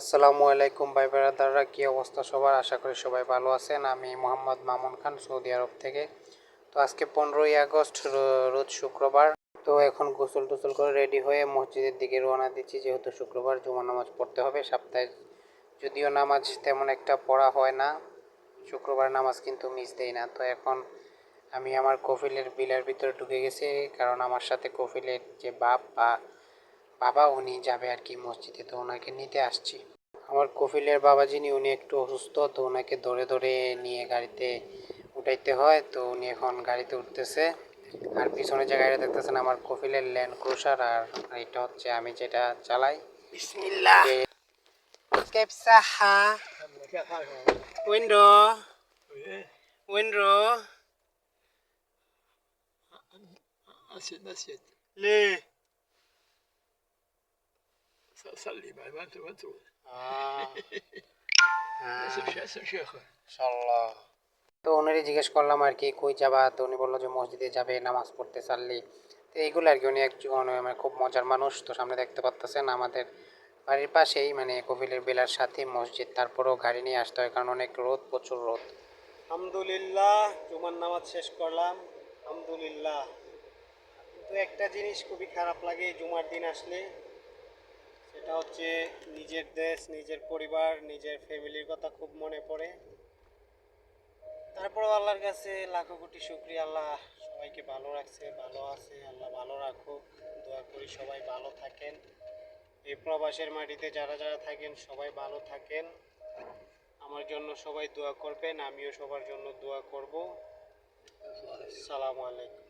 আসসালামু আলাইকুম, ভাই বেড়াদাররা কী অবস্থা সবার? আশা করি সবাই ভালো আছেন। আমি মোহাম্মদ মামুন খান, সৌদি আরব থেকে। তো আজকে পনেরোই আগস্ট রোজ শুক্রবার। তো এখন গোসল টোসল করে রেডি হয়ে মসজিদের দিকে রওনা দিচ্ছি। যেহেতু শুক্রবার জুমা নামাজ পড়তে হবে সপ্তাহে যদিও নামাজ তেমন একটা পড়া হয় না। শুক্রবার নামাজ কিন্তু মিস দেই না। তো এখন আমি আমার কফিলের বিলের ভিতরে ঢুকে গেছি, কারণ আমার সাথে কফিলের যে বাপ বা বাবা উনি যাবে আর কি মসজিদে তো ওনাকে নিতে আসছি আমার কফিলের বাবা যিনি উনি একটু অসুস্থ তো ওনাকে ধরে ধরে নিয়ে গাড়িতে উঠাইতে হয় তো উনি এখন গাড়িতে উঠতেছে আর পিছনে যে গাড়িটা দেখতেছেন আমার কফিলের ল্যান্ড ক্রুশার আর এটা হচ্ছে আমি যেটা চালাই কেপসাহা صلي بعد ما أنت ما تروح آه. اسم شيخ اسم شيخه ইনশাল্লাহ তো ওনারই জিজ্ঞেস করলাম আর কি কই যাবা তো উনি বললো যে মসজিদে যাবে নামাজ পড়তে চাললি তো এইগুলো আর কি উনি একজন মানে খুব মজার মানুষ তো সামনে দেখতে পাচ্তেছেন আমাদের বাড়ির পাশেই মানে কপিলের বেলার সাথে মসজিদ তারপরেও গাড়ি নিয়ে আসতে হয় কারণ অনেক রোদ প্রচুর রোদ আলহামদুলিল্লাহ জুমার নামাজ শেষ করলাম আলহামদুলিল্লাহ কিন্তু একটা জিনিস খুবই খারাপ লাগে এই জুমার দিন আসলে সেটা হচ্ছে নিজের দেশ, নিজের পরিবার, নিজের ফ্যামিলির কথা খুব মনে পড়ে। তারপর আল্লাহর কাছে লাখো কোটি শুক্রিয়া। আল্লাহ সবাইকে ভালো রাখছে, ভালো আছে। আল্লাহ ভালো রাখুক। দোয়া করি সবাই ভালো থাকেন। এই প্রবাসের মাটিতে যারা যারা থাকেন, সবাই ভালো থাকেন। আমার জন্য সবাই দোয়া করবেন, আমিও সবার জন্য দোয়া করব। সালামু আলাইকুম।